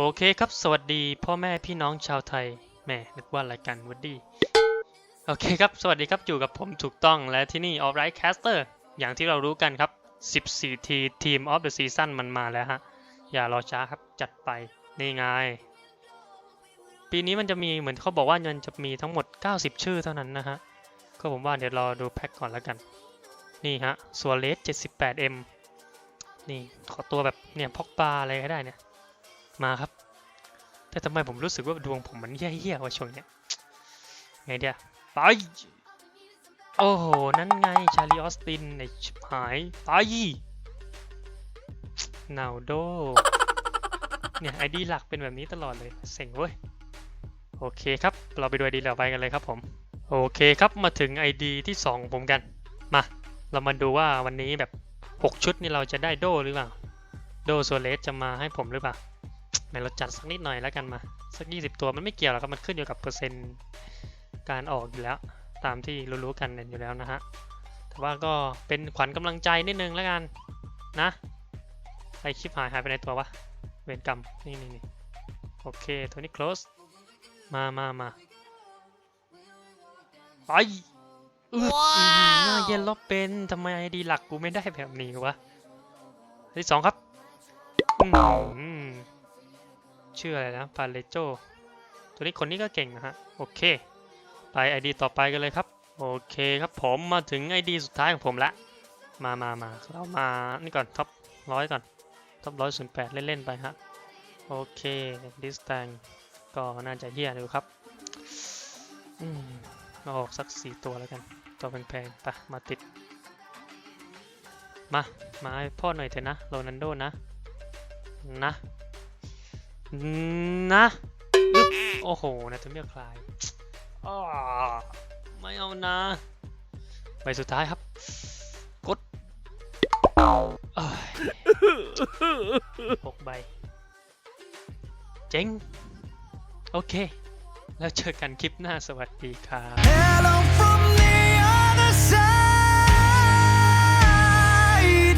โอเคครับสวัสดีพ่อแม่พี่น้องชาวไทยแหม่นึกว่ารายการวัดดี้โอเคครับสวัสดีครับอยู่กับผมถูกต้องและที่นี่ Alright Caster อย่างที่เรารู้กันครับ 14 ที Team of the Season มันมาแล้วฮะ อย่ารอช้าครับจัดไปนี่ไง ปีนี้มันจะมีเหมือนเขาบอกว่ามันจะมีทั้งหมด 90 ชื่อเท่านั้นนะฮะ ก็ผมว่าเดี๋ยวรอดูแพ็คก่อนแล้วกัน นี่ฮะสัวเลส 78M นี่ขอตัวแบบเนี่ยพกปลาอะไรก็ได้เนี่ย มาครับ แต่ทำไมผมรู้สึกว่าดวงผมมันแย่ๆว่าช่วงเนี้ยไงเดียไปโอ้โห นั่นไง ชาลีออสตินในชิบหายไปนาวโด เนี่ยไอดีหลักเป็นแบบนี้ตลอดเลย เซ็งเว้ย โอเคครับ เราไปดูไอดีเราไปกันเลยครับผม โอเคครับ มาถึง ID ที่2ของผมกัน มา เรามาดูว่าวันนี้แบบ 6 ชุดนี่เราจะได้โดหรือเปล่า โดโซเลสจะมาให้ผมหรือเปล่า ไหนเราจัดสักนิดหน่อยแล้วกันมา สัก 20 ตัวมันไม่เกี่ยวหรอกครับมันขึ้นอยู่กับเปอร์เซ็นต์การออกอยู่แล้ว ตามที่รู้ๆกันอยู่แล้วนะฮะแต่ว่าก็เป็นขวัญกำลังใจนิดนึงแล้วกันนะไอคลิปหายหายไปในตัววะเวรกรรมนี่นี่นี่โอเคตัวนี้ close มามามาไปอึดว้าวอื้อหือหน้าเย็นลบเป็นทำไมไอดีหลักกูไม่ได้แบบนี้วะที่สองครับอื้อหือ ชื่ออะไรนะพาเลโจตัวนี้คนนี้ก็เก่งนะฮะ โอเค ไปไอดีต่อไปกันเลยครับ โอเคครับผมมาถึงไอดีสุดท้ายของผมละ มามามาเรามา นี่ก่อนท็อปร้อยก่อนท็อปร้อยศูนย์แปดเล่น ๆ ไปฮะ โอเคดิสแตงก็น่าจะเฮี้ยดูครับอืมเอาออกสักสี่ตัวแล้วกัน ตัวแพงๆไปมาติด มา มาให้พ่อหน่อยเถอะนะโรนันโดนะ นะ นะอึ๊บโอ้โหนะถึงเรียกคลายอไม่เอานะใบสุดท้ายครับ กดหกใบ เจ๋ง โอเค แล้วเจอกันคลิปหน้าสวัสดีครับ